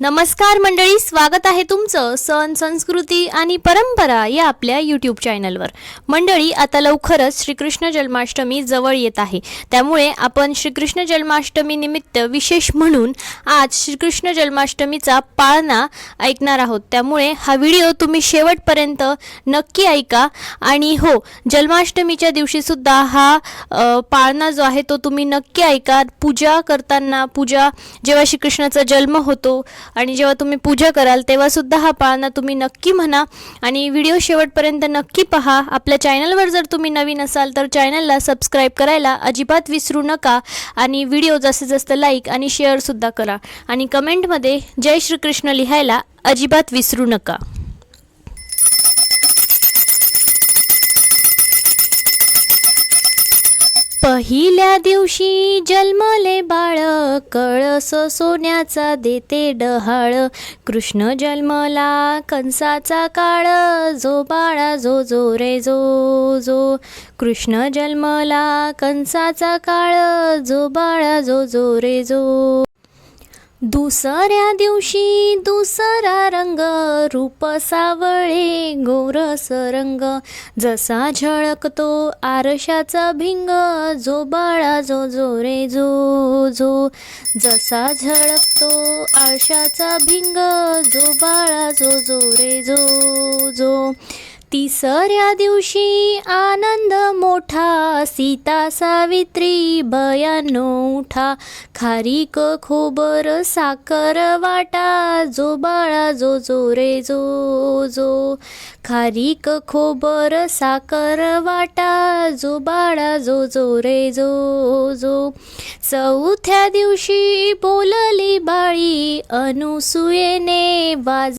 नमस्कार मंडळी स्वागत आहे तुमचं सण संस्कृती आणि परंपरा या आपल्या यूट्यूब चॅनलवर मंडळी आता लवकरच श्रीकृष्ण जन्माष्टमी जवळ येत आहे. त्यामुळे आपण श्रीकृष्ण जन्माष्टमी निमित्त विशेष म्हणून आज श्रीकृष्ण जन्माष्टमीचा पाळणा ऐकणार आहोत. त्यामुळे हा व्हिडिओ तुम्ही शेवटपर्यंत नक्की ऐका आणि हो जन्माष्टमीच्या दिवशीसुद्धा हा पाळणा जो आहे तो तुम्ही नक्की ऐका. पूजा करताना पूजा जेव्हा श्रीकृष्णाचा जन्म होतो आणि जेव्हा तुम्ही पूजा कराल तेव्हा सुद्धा हा पाळणा तुम्ही नक्की म्हणा. आणि व्हिडिओ शेवटपर्यंत नक्की पहा. आपल्या चॅनलवर जर तुम्ही नवीन असाल तर चॅनलला सबस्क्राईब करायला अजिबात विसरू नका. आणि व्हिडिओ जास्तीत जास्त लाईक आणि शेअरसुद्धा करा. आणि कमेंटमध्ये जय श्रीकृष्ण लिहायला अजिबात विसरू नका. पहिल्या दिवशी जन्मले बाळ कळस सोन्याचा देते डहाळ. कृष्ण जन्मला कंसाचा काळ जो बाळा जो जो रे जो जो. कृष्ण जन्मला कंसाचा काळ जो बाळा जो जो रे जो. दुसऱ्या दिवशी दुसरा रंग रूप सावळे गोरस रंग जसा झळकतो आरशाचा भिंग जो बाळा जो जो रे जो जो. जसा झळकतो आरशाचा भिंग जो बाळा जो जो रे जो जो. तिसऱ्या दिवशी आनंद मोठा सीता सावित्री बयानो उठा. खारीक खोबर साखर वाटा जो बाळा जो जो रे जो जो. खारीक खोबर साखर वाटा जो बाळा जो जो रे जो जो. चौथ्या दिवशी बोलली बाळी अनुसुयेने वाज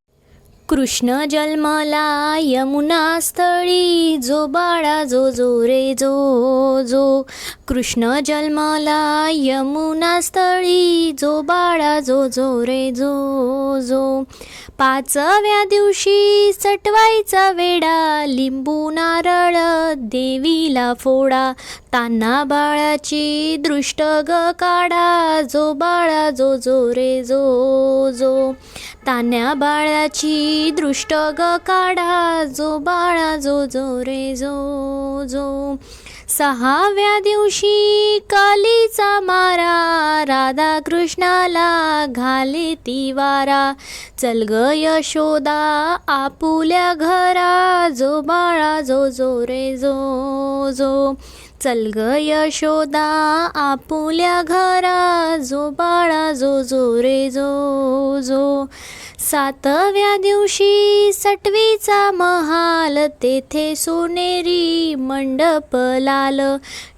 कृष्ण जन्मला यमुना स्थळी जो बाळा जो जो रे जो जो. कृष्ण जन्मला यमुना स्थळी जो बाळा जो जो रे जो जो. पाचव्या दिवशी सटवायचा वेडा लिंबू नारळ देवीला फोडा तान्हा बाळाची दृष्ट ग काढा जो बाळा जो जो रे जो जो. तान्या बाळाची दृष्ट ग काढा जो बाळा जो जो रे जो जो. सहाव्या दिवशी कालीचा मारा राधा कृष्णाला घाले ती वारा. चल ग यशोदा आपुल्या घरा जो बाळा जो जो रे जो जो. चल ग यशोदा आपुल्या घरा जो बाळा जो जो रे जो जो. सातव्या दिवशी सटवीचा महाल तेथे सोनेरी मंडप लाल.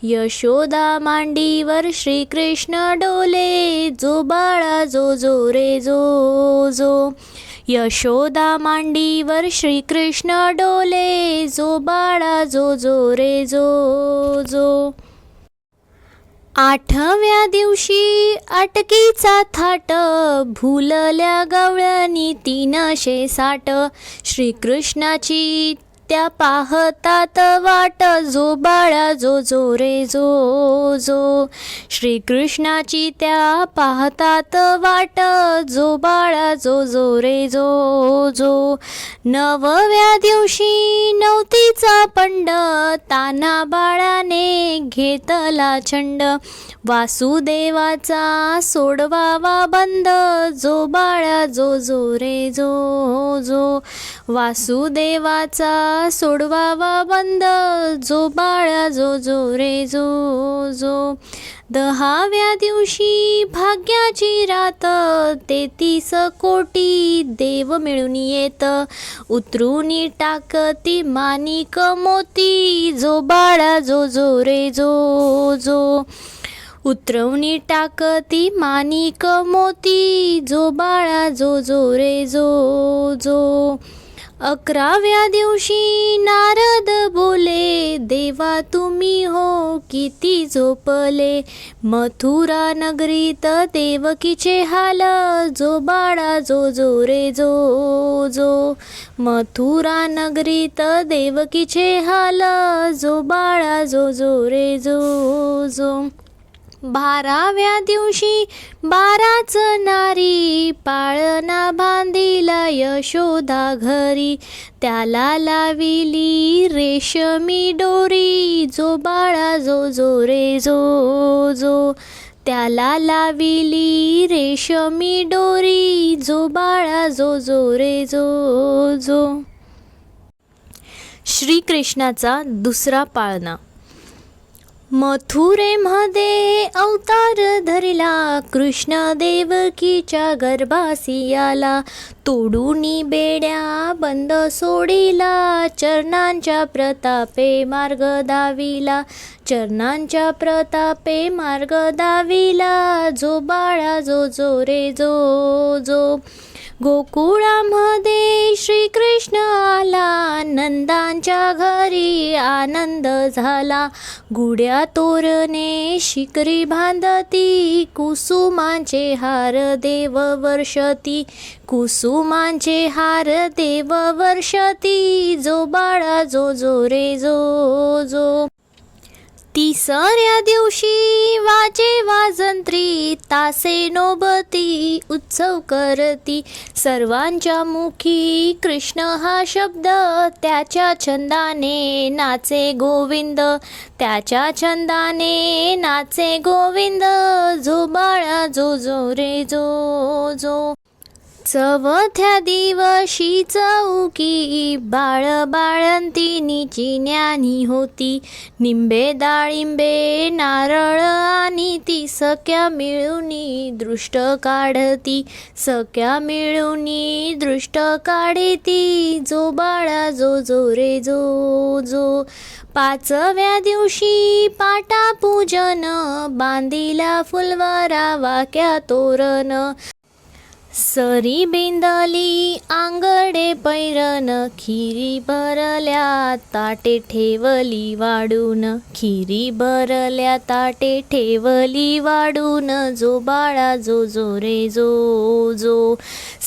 यशोदा मांडीवर श्रीकृष्ण डोले जो बाळा जो जो रे जो जो. यशोदा मांडीवर श्रीकृष्ण डोले जो बाळा जो जो रे जो जो. आठव्या दिवशी अटकीचा थाट भुलल्या गवळणी तीनशे साठ. श्रीकृष्णाची त्या पाहतात वाट जो बाळा जो जो रे जो जो. श्रीकृष्णाची त्या पाहतात वाट जो बाळा जो जो रे जो जो. नवव्या दिवशी नवतीचा पंड ताना बाळाने घेतला छंड. वासुदेवाचा सोडवावा बंद जो बाळा जो जो रे जो जो. वासुदेवाचा सोडवावा बंद जो बाळा जो जो रे जो जो. दहाव्या दिवशी भाग्याची रात तेतीस कोटी देव मिळून येत. उतरून टाकती मानिक मोती जो बाळा जो जो रे जो जो. उतरवणी टाकती मानिक मोती जो बाळा जो जो रे जो जो. अकराव्या दिवशी नारद बोले देवा तुम्ही हो किती झोपले. मथुरा नगरीत देवकीचे हाल जो बाळा जो जो रे जो जो. मथुरा नगरीत देवकीचे हाल जो बाळा जो जो रे जो जो. बाराव्या दिवशी बाराच नारी पाळणा बांधिला यशोदा घरी. त्याला लाविली रेशमी डोरी जो बाळा जो जो रे जो जो. त्याला लाविली रेशमी डोरी जो बाळा जो जो रे जो जो. श्रीकृष्णाचा दुसरा पाळणा. मथुरेमध्ये अवतार धरला कृष्ण देवकीच्या गर्भासी आला. तोडूनी बेड्या बंद सोडिला चरणांच्या प्रतापे मार्ग दाविला. चरणांच्या प्रतापे मार्ग दाविला जो बाळा जो जो रे जो जो. गोकुळामध्ये श्रीकृष्ण आला नंदांच्या घरी आनंद झाला. गुड्या तोरणे शिकरी बांधती कुसुमांचे हार देव वर्षती. कुसुमांचे हार देव वर्षती जो बाळा जो जो रे जो जो. तिसऱ्या दिवशी वाजे वाजंत्री तासे नोबती उत्सव करती. सर्वांच्या मुखी कृष्ण हा शब्द त्याच्या छंदाने नाचे गोविंद. त्याच्या छंदाने नाचे गोविंद झोबाळा जो जो रे जो जो. चवथ्या दिवशी चौकी बाळ बाळंतिनीची ज्ञानी होती. निंबे डाळिंबे नारळ आणि ती सख्या मिळूनी दृष्ट काढती. सख्या मिळूनी दृष्ट काढती. जो बाळा जो जो रे जो जो. पाचव्या दिवशी पाटा पूजन बांधिला फुलवारा वाक्या तोरण. सरी बिंदली आंगडे पैरन खिरी भरल्या ताटे ठेवली वाढून. खिरी भरल्या ताटे ठेवली वाढून जो बाळा जो जो रे जो जो.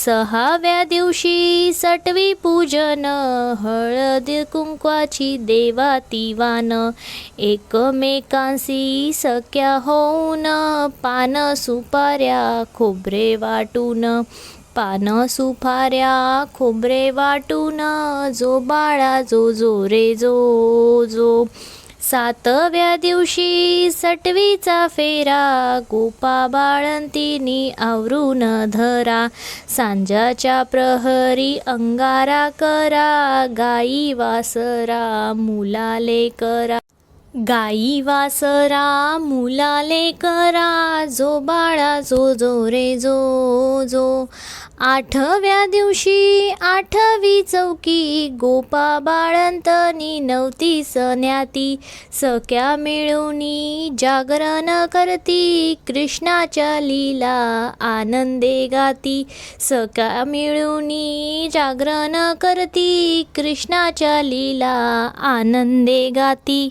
सहाव्या दिवशी सटवी पूजन हळद कुंकवाची देवा तिवान. एकमेकांशी सख्या होऊन पान सुपाऱ्या खोबरे वाटून. पान सुपाऱ्या खोबरे वाटून जो बाळा जो जो रे जो जो. सातव्या दिवशी सटवीचा फेरा गोपा बाळंतीनी आवरून धरा. सांजाच्या प्रहरी अंगारा करा गाई वासरा मुलाले करा. गाई वासरा मुलाले करा जो बाळा जो जो रे जो जो. आठव्या दिवशी आठवी चौकी गोपा बाळंतनी नवती सन्याती. सख्या मिळूनी जागरण करती कृष्णाच्या लीला आनंदे गाती. सख्या मिळूनी जागरण करती कृष्णाच्या लीला आनंदे गाती.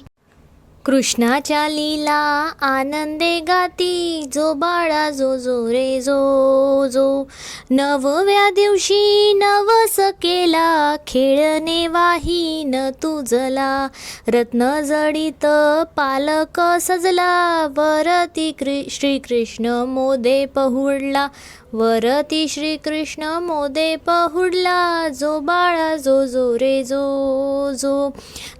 कृष्णाच्या लीला आनंदे गाती जो बाळा जो जो रे जो जो. नवव्या दिवशी नवस केला खेळणे वाहीन तुझला. रत्न जडित पालक सजला वरती कृ श्रीकृष्ण मोदे पहुडला. वरती श्रीकृष्ण मोदे पहुडला जो बाळा जो जो रे जो जो.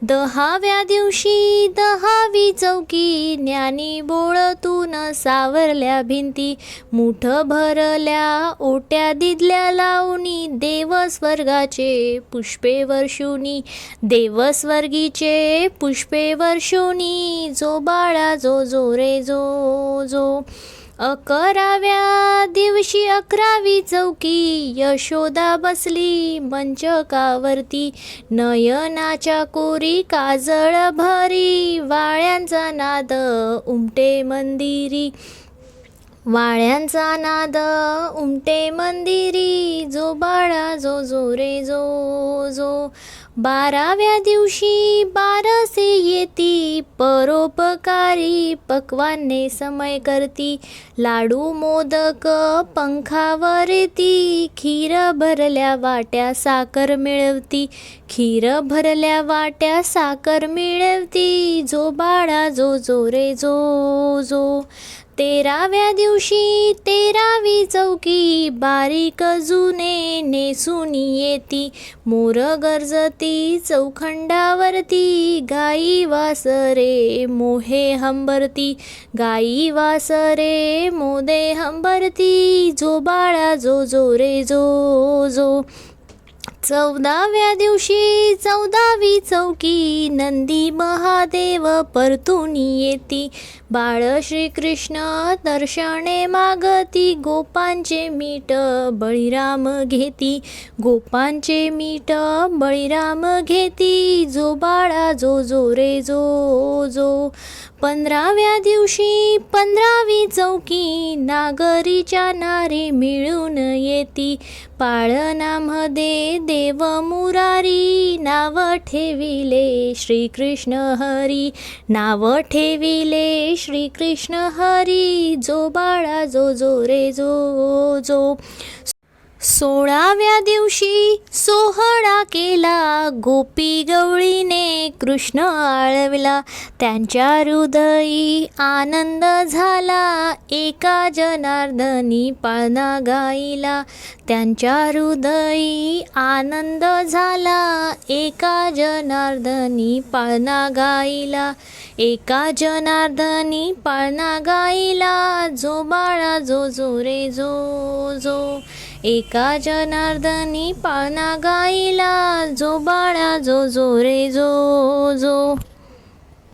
दहाव्या दिवशी दहा दहावी चौकी ज्ञानी बोळतून सावरल्या भिंती मुठ भरल्या ओट्या दिदल्या लावणी देव स्वर्गाचे पुष्पे वर्षुनी देवस्वर्गीचे पुष्पे वर्षुनी जो बाळा जो जो रे जो जो. अकराव्या दिवशी अकरावी चौकी यशोदा बसली मंचकावरती. नयनाच्या कोरी काजळ भरी वाळ्यांचा नाद उमटे मंदिरी. वाळ्यांचा नाद उमटे मंदिरी जो बाळा जो जो रे जो जो. बाराव्या दिवशी बारसे येती परोपकारी पक्वाने समय करती. लाडू मोदक पंखावर येती खीर भरल्या वाट्या साखर मिळवती. खीर भरल्या वाट्या साखर मिळवती जो बाळा जो जो रे जो जो. तेराव्या दिवशी तेरावी चौकी बारीक जुने नेसून येती. मोर गरजती चौखंडावरती गाई वासरे मोहे हंबरती. गाई वासरे मोदे हंबरती जो बाळा जो जो रे जो जो. चौदाव्या दिवशी चौदावी चौकी नंदी महादेव परतून येती. बाळ श्रीकृष्ण दर्शने मागती गोपांचे मीठ बळीराम घेती. गोपांचे मीठ बळीराम घेती जो बाळा जो जो रे जो जो. पंधराव्या दिवशी पंधरावी चौकी नागरीच्या नारी मिळून येती. पाळनामध्ये देव मुरारी नाव ठेविले श्रीकृष्ण हरी. नाव ठेविले श्रीकृष्ण हरी जो बाळा जो जो रे जो जो. सोळाव्या दिवशी सोहळा केला. गोपी गवळीने कृष्ण आळविला. त्यांच्या हृदयी आनंद झाला. एका जनार्दनी पाळणा गाईला त्यांच्या हृदयी आनंद झाला. एका जनार्दनी पाळणा गाईला एका जनार्दनी पाळणा गाईला जो बाळा जो जो रे जो जो. एका जनार्दनी पाना गाईला जो बाळा जो जो रे जो जो.